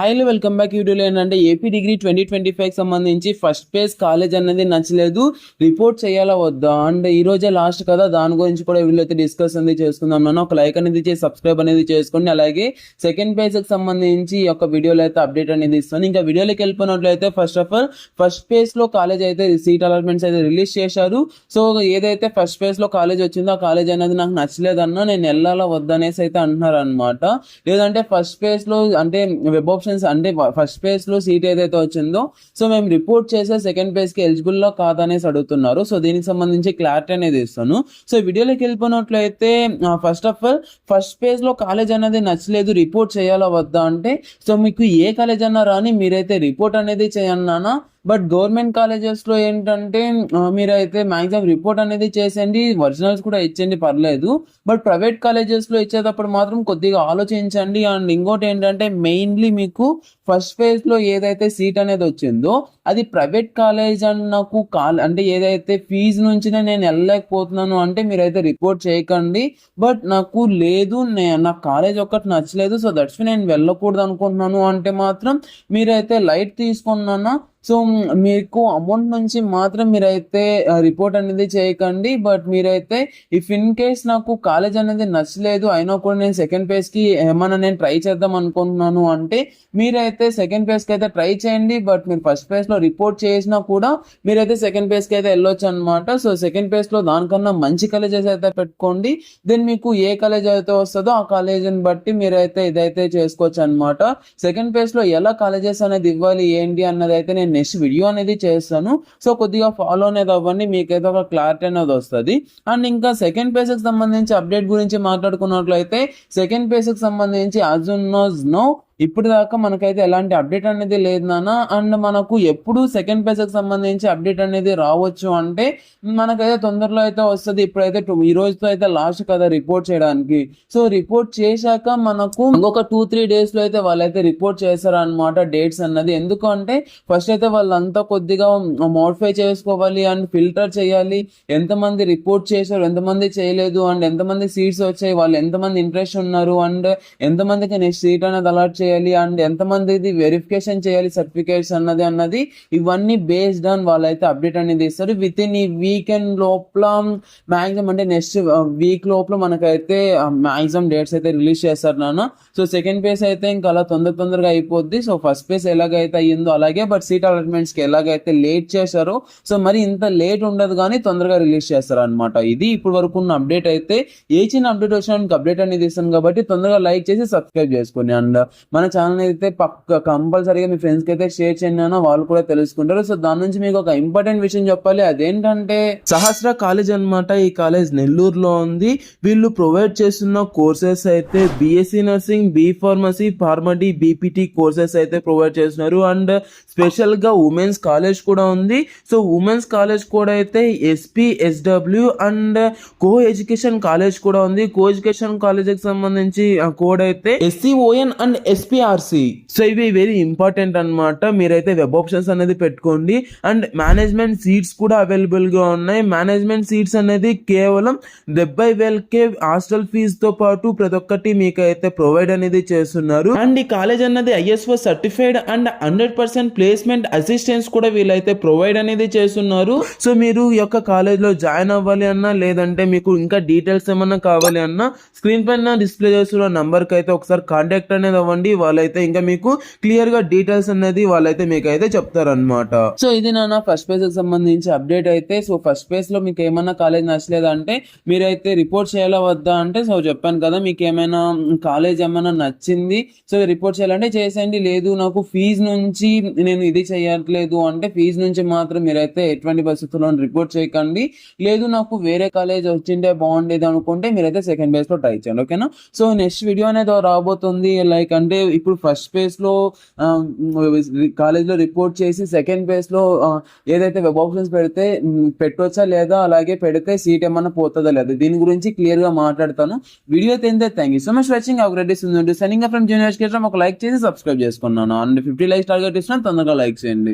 హాయ్లో welcome back వీడియోలో ఏంటంటే AP degree twenty twenty five సంబంధించి ఫస్ట్ పేజ్ కాలేజ్ అనేది నచ్చలేదు. రిపోర్ట్ చేయాలా వద్దా? అండ్ ఈ రోజే లాస్ట్ కదా? దాని గురించి కూడా వీళ్ళైతే డిస్కస్ అనేది చేసుకుందాం నన్ను. ఒక లైక్ అనేది చేసి సబ్స్క్రైబ్ అనేది చేసుకోండి. అలాగే సెకండ్ పేజ్కి సంబంధించి ఈ యొక్క వీడియోలో అయితే అప్డేట్ అనేది ఇస్తాను. ఇంకా వీడియోలోకి వెళ్ళిపోయినట్లయితే ఫస్ట్ ఆఫ్ ఆల్ ఫస్ట్ పేజ్లో కాలేజ్ అయితే సీట్ అలాట్మెంట్స్ అయితే రిలీజ్ చేశారు. సో ఏదైతే ఫస్ట్ పేజ్లో కాలేజ్ వచ్చిందో ఆ కాలేజ్ అనేది నాకు నచ్చలేదన్నా నేను వెళ్ళాలా వద్దనేసి అయితే అంటున్నారు అనమాట లేదంటే ఫస్ట్ పేజ్లో అంటే వెబ్ ఆప్షన్స్ అంటే ఫస్ట్ పేజ్లో సీట్ ఏదైతే వచ్చిందో సో మేము రిపోర్ట్ చేసే సెకండ్ పేజ్కి ఎలిజిబుల్లో కాదనేసి అడుగుతున్నారు. సో దీనికి సంబంధించి క్లారిటీ అనేది ఇస్తాను. సో వీడియోలోకి వెళ్ళిపోయినట్లయితే ఫస్ట్ ఆఫ్ ఆల్ ఫస్ట్ పేజ్లో కాలేజ్ అనేది నచ్చలేదు రిపోర్ట్ చేయాలా వద్దా అంటే సో మీకు ఏ కాలేజ్ అన్నా రాని మీరైతే రిపోర్ట్ అనేది చేయన్నానా బట్ గవర్నమెంట్ కాలేజెస్లో ఏంటంటే మీరైతే మాక్సిమం రిపోర్ట్ అనేది చేసేయండి ఒరిజినల్స్ కూడా ఇచ్చేయండి పర్లేదు. బట్ ప్రైవేట్ కాలేజెస్లో ఇచ్చేటప్పుడు మాత్రం కొద్దిగా ఆలోచించండి. అండ్ ఇంకోటి ఏంటంటే మెయిన్లీ మీకు ఫస్ట్ ఫేజ్లో ఏదైతే సీట్ అనేది వచ్చిందో అది ప్రైవేట్ కాలేజ్ అండ్ నాకు కాల్ అంటే ఏదైతే ఫీజు నుంచినే నేను వెళ్ళలేకపోతున్నాను అంటే మీరైతే రిపోర్ట్ చేయకండి. బట్ నాకు లేదు నే- నాకు కాలేజ్ ఒక్కటి నచ్చలేదు సో దట్స్ నేను వెళ్ళకూడదు అనుకుంటున్నాను అంటే మాత్రం మీరైతే లైట్ తీసుకున్నానా సో మీకు అమౌంట్ నుంచి మాత్రం మీరైతే రిపోర్ట్ అనేది చేయకండి. బట్ మీరైతే ఇఫ్ ఇన్ కేస్ నాకు కాలేజ్ అనేది నచ్చలేదు అయినా కూడా నేను సెకండ్ పేజ్ ఏమైనా ఏమన్నా నేను ట్రై చేద్దాం అనుకుంటున్నాను అంటే మీరైతే సెకండ్ పేజ్కి అయితే ట్రై చేయండి. బట్ మీరు ఫస్ట్ పేజ్లో రిపోర్ట్ చేసినా కూడా మీరైతే సెకండ్ పేజ్కి అయితే వెళ్ళొచ్చు అనమాట సో సెకండ్ పేజ్లో దానికన్నా మంచి కాలేజెస్ అయితే పెట్టుకోండి. దెన్ మీకు ఏ కాలేజ్ అయితే వస్తుందో ఆ కాలేజీని బట్టి మీరైతే ఇదైతే చేసుకోవచ్చు అనమాట సెకండ్ పేజ్లో ఎలా కాలేజెస్ అనేది ఇవ్వాలి ఏంటి అన్నది అయితే నేను నెక్స్ట్ వీడియో అనేది చేస్తాను. సో కొద్దిగా ఫాలో అనేది అవ్వండి. మీకైతే ఒక క్లారిటీ అనేది వస్తుంది. అండ్ ఇంకా సెకండ్ పేజ్కి సంబంధించి అప్డేట్ గురించి మాట్లాడుకున్నట్లయితే సెకండ్ పేజ్కి సంబంధించి అజున్ నోజ్ నో ఇప్పుడు దాకా మనకైతే ఎలాంటి అప్డేట్ అనేది లేదు నాన్న. అండ్ మనకు ఎప్పుడు సెకండ్ పేజ్కి సంబంధించి అప్డేట్ అనేది రావచ్చు అంటే మనకైతే తొందరలో అయితే వస్తుంది. ఇప్పుడైతే ఈ రోజుతో అయితే లాస్ట్ కదా రిపోర్ట్ చేయడానికి. సో రిపోర్ట్ చేశాక మనకు ఇంకొక టూ త్రీ డేస్లో అయితే వాళ్ళైతే రిపోర్ట్ చేస్తారు అనమాట డేట్స్ అన్నది. ఎందుకంటే ఫస్ట్ అయితే వాళ్ళంతా కొద్దిగా మోడిఫై చేసుకోవాలి అండ్ ఫిల్టర్ చేయాలి. ఎంతమంది రిపోర్ట్ చేశారు ఎంతమంది చేయలేదు అండ్ ఎంతమంది సీట్స్ వచ్చాయి వాళ్ళు ఎంతమంది ఇంట్రెస్ట్ ఉన్నారు అండ్ ఎంతమందికి నెక్స్ట్ సీట్ అనేది అలాట్ చేయాలి. అండ్ ఎంతమందిది వెరిఫికేషన్ చేయాలి సర్టిఫికేట్స్ అన్నది అన్నది ఇవన్నీ బేస్డ్ ఆన్ వాళ్ళైతే అప్డేట్ అనేది ఇస్తారు. విత్ ఇన్ ఈ వీకెండ్ లోపల మాక్సిమం అంటే నెక్స్ట్ వీక్ లోపల మనకైతే మాక్సిమం డేట్స్ అయితే రిలీజ్ చేస్తారు నాన్న. సో సెకండ్ పేజ్ అయితే ఇంకా అలా తొందర తొందరగా అయిపోద్ది. సో ఫస్ట్ పేజ్ ఎలాగైతే అయ్యిందో అలాగే బట్ సీట్ అలాట్మెంట్స్కి ఎలాగైతే లేట్ చేశారో సో మరి ఇంత లేట్ ఉండదు కానీ తొందరగా రిలీజ్ చేస్తారు అనమాట ఇది ఇప్పుడు వరకు ఉన్న అప్డేట్ అయితే ఏ చిన్న అప్డేట్ వచ్చినా అప్డేట్ అనేది ఇస్తాను కాబట్టి తొందరగా లైక్ చేసి సబ్స్క్రైబ్ చేసుకోండి. అండ్ మన ఛానల్ అయితే పక్క కంపల్సరీగా మీ ఫ్రెండ్స్కి అయితే షేర్ చేయండి అన్న వాళ్ళు కూడా తెలుసుకుంటారు. సో దాని నుంచి మీకు ఒక ఇంపార్టెంట్ విషయం చెప్పాలి. అదేంటంటే సహస్ర కాలేజ్ అన్నమాట ఈ కాలేజ్ నెల్లూరులో ఉంది. వీళ్ళు ప్రొవైడ్ చేస్తున్న కోర్సెస్ అయితే BSc nursing B pharmacy PharmD BPT courses అయితే ప్రొవైడ్ చేస్తున్నారు. అండ్ స్పెషల్గా ఉమెన్స్ కాలేజ్ కూడా ఉంది. సో ఉమెన్స్ కాలేజ్ కూడా అయితే SP SW and co education college కూడా ఉంది. కో ఎడ్యుకేషన్ కాలేజ్కి సంబంధించి కోడ్ అయితే ఎస్సీఓఎన్ అండ్ ఎస్పీఆర్సి సో ఇవి వెరీ ఇంపార్టెంట్ అన్నమాట. మీరైతే వెబ్ ఆప్షన్స్ అనేది పెట్టుకోండి. అండ్ మేనేజ్మెంట్ సీట్స్ కూడా అవైలబుల్గా ఉన్నాయి. మేనేజ్మెంట్ సీట్స్ అనేది కేవలం డెబ్బై వేలకే హాస్టల్ ఫీజు తో పాటు ప్రతి ఒక్కటి మీకు అయితే ప్రొవైడ్ అనేది చేస్తున్నారు. అండ్ ఈ కాలేజ్ అన్నది ISO certified and hundred percent placement assistance కూడా వీళ్ళైతే ప్రొవైడ్ అనేది చేస్తున్నారు. సో మీరు ఈ యొక్క కాలేజ్లో జాయిన్ అవ్వాలి అన్నా లేదంటే మీకు ఇంకా డీటెయిల్స్ ఏమన్నా కావాలి అన్నా స్క్రీన్ పైన డిస్ప్లే చేస్తున్న నంబర్కి అయితే ఒకసారి కాంటాక్ట్ అనేది అవ్వండి. వాళ్ళైతే ఇంకా మీకు క్లియర్గా డీటెయిల్స్ అనేది వాళ్ళైతే మీకు అయితే చెప్తారన్నమాట. సో ఇది నా ఫస్ట్ పేజ్కి సంబంధించి అప్డేట్ అయితే సో ఫస్ట్ పేజ్లో మీకు ఏమైనా కాలేజ్ నచ్చలేదంటే మీరైతే రిపోర్ట్ చేయాలా వద్దా అంటే సో చెప్పాను కదా మీకు ఏమైనా కాలేజ్ ఏమైనా నచ్చింది సో రిపోర్ట్ చేయాలంటే చేసేయండి. లేదు నాకు ఫీజు నుంచి నేను ఇది చేయట్లేదు అంటే ఫీజు నుంచి మాత్రం మీరైతే ఎటువంటి పరిస్థితుల్లో రిపోర్ట్ చేయకండి. లేదు నాకు వేరే కాలేజ్ వచ్చింటే బాగుండేది అనుకుంటే మీరైతే సెకండ్ బేస్లో ట్రై చేయండి ఓకేనా సో నెక్స్ట్ వీడియో అనేది రాబోతుంది లైక్ అంటే ఇప్పుడు ఫస్ట్ పేజ్లో కాలేజ్లో రిపోర్ట్ చేసి సెకండ్ పేజ్లో ఏదైతే వెబ్ ఆప్షన్స్ పెడితే పెట్టొచ్చా లేదా అలాగే పెడితే సీట్ ఏమన్నా పోతుందా లేదా? దీని గురించి క్లియర్గా మాట్లాడతాను. వీడియో అయితే thank you so much watching upgrade ఇస్తుంది సైనింగ్ ఫ్రమ్ జూనియర్ ఒక లైక్ చేసి సబ్స్క్రైబ్ చేసుకున్నాను. అండ్ ఫిఫ్టీ లైక్స్ టార్గెట్ ఇస్తున్నాను. తొందరగా లైక్ చేయండి.